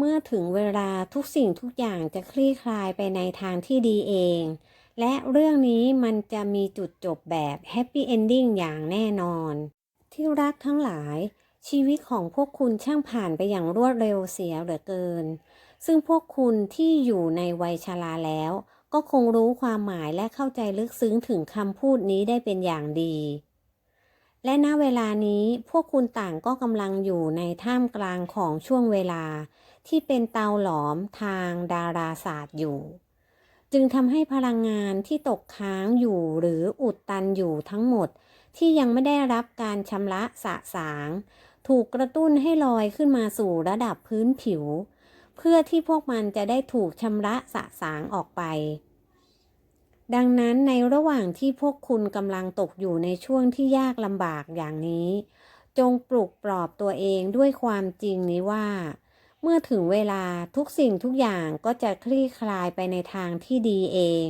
เมื่อถึงเวลาทุกสิ่งทุกอย่างจะคลี่คลายไปในทางที่ดีเอง และเรื่องนี้มันจะมีจุดจบแบบแฮปปี้เอนดิ้งอย่างแน่นอน ที่รักทั้งหลาย ชีวิตของพวกคุณช่างผ่านไปอย่างรวดเร็วเสียเหลือเกิน ซึ่งพวกคุณที่อยู่ในวัยชราแล้ว ก็คงรู้ความหมายและเข้าใจลึกซึ้งถึงคำพูดนี้ได้เป็นอย่างดีและณเวลานี้พวกคุณต่างก็กำลังอยู่ในท่ามกลางของช่วงเวลา ที่เป็นเตาหลอมทางดาราศาสตร์อยู่ จึงทำให้พลังงานที่ตกค้างอยู่หรืออุดตันอยู่ทั้งหมด ที่ยังไม่ได้รับการชำระสะสาง ถูกกระตุ้นให้ลอยขึ้นมาสู่ระดับพื้นผิว เพื่อที่พวกมันจะได้ถูกชำระสะสางออกไป ดังนั้นในระหว่างที่พวกคุณกำลังตกอยู่ในช่วงที่ยากลำบากอย่างนี้ จงปลุกปลอบตัวเองด้วยความจริงนี้ว่า เมื่อถึงเวลาทุกสิ่งทุกอย่างก็จะคลี่คลายไปในทางที่ดีเอง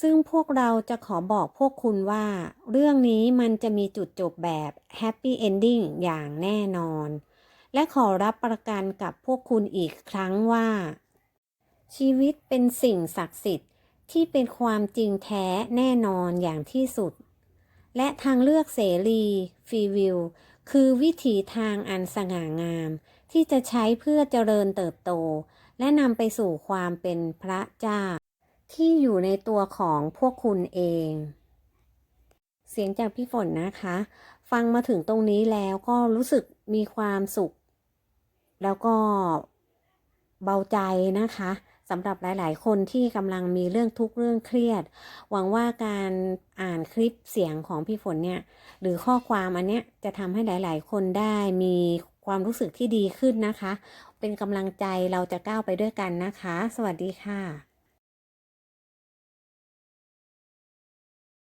ซึ่งพวกเราจะขอบอกพวกคุณว่า เรื่องนี้มันจะมีจุดจบแบบแฮปปี้เอนดิ้งอย่างแน่นอน และขอรับประกันกับพวกคุณอีกครั้งว่า ชีวิตเป็นสิ่งศักดิ์สิทธิ์ที่เป็นความจริงแท้แน่นอนอย่างที่สุด และทางเลือกเสรีฟรีวิว คือวิถีทางอันสง่างาม ที่จะใช้เพื่อเจริญเติบโต และนำไปสู่ความเป็นพระเจ้า ที่อยู่ในตัวของพวกคุณเอง เสียงจากพี่ฝนนะคะ ฟังมาถึงตรงนี้แล้วก็รู้สึกมีความสุข แล้วก็เบาใจนะคะ สำหรับหลาย ๆ คนที่กำลังมีเรื่องทุกข์เรื่องเครียด หวังว่าการอ่านคลิปเสียงของพี่ฝนเนี่ย หรือข้อความอันเนี้ยจะทำให้หลาย ๆ คนได้มีความรู้สึกที่ดีขึ้นนะคะ เป็นกำลังใจเราจะก้าวไปด้วยกันนะคะ สวัสดีค่ะ